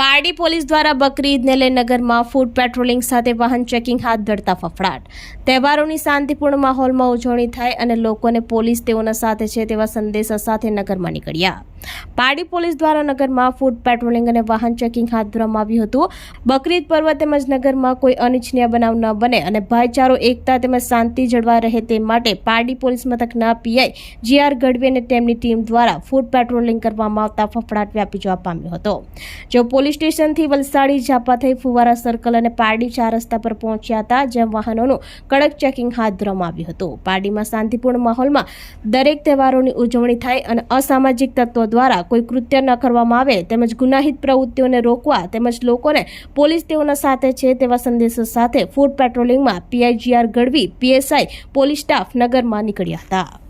Pardi police દ્વારા બકરી ઈદને લઈ નગરમાં ફૂડ પેટ્રોલિંગ સાથે વાહન ચેકિંગ હાથ ધરતા ફફડાટ. તહેવારોની શાંતિપૂર્ણ માહોલમાં ઉજવણી થાય અને લોકોને પોલીસ તેઓના સાથે છે તેવા સંદેશા સાથે નગરમાં નીકળ્યા. પારડી પોલીસ દ્વારા નગરમાં ફૂડ પેટ્રોલિંગ અને વાહન ચેકિંગ હાથ ધરવામાં આવ્યું હતું. બકરીદ પર્વ તેમજ નગરમાં કોઈ અનિચ્છનીય બનાવ ન બને અને ભાઈચારો, એકતા તેમજ શાંતિ જળવાઈ રહે તે માટે પારડી પોલીસ મથકના પીઆઈ જી આર ગઢવી અને તેમની ટીમ દ્વારા ફૂડ પેટ્રોલિંગ કરવામાં આવતા ફફડાટ વ્યાપી જવા પામ્યો હતો. જો પોલીસ સ્ટેશનથી વલસાડી ઝાપા થઈ ફુવારા સર્કલ અને પારડી ચાર રસ્તા પર પહોંચ્યા હતા જ્યાં વાહનોનું કડક ચેકિંગ હાથ ધરવામાં આવ્યું હતું. પારડીમાં શાંતિપૂર્ણ માહોલમાં દરેક તહેવારોની ઉજવણી થાય અને અસામાજિક તત્વો દ્વારા કોઈ કૃત્ય ન કરવામાં આવે, તેમજ ગુનાહિત પ્રવૃત્તિઓને રોકવા તેમજ લોકોને પોલીસ તેઓના સાથે છે તેવા સંદેશો સાથે foot પેટ્રોલિંગમાં PI G R Gadhvi, PSI, police staff નગરમાં નીકળ્યા હતા.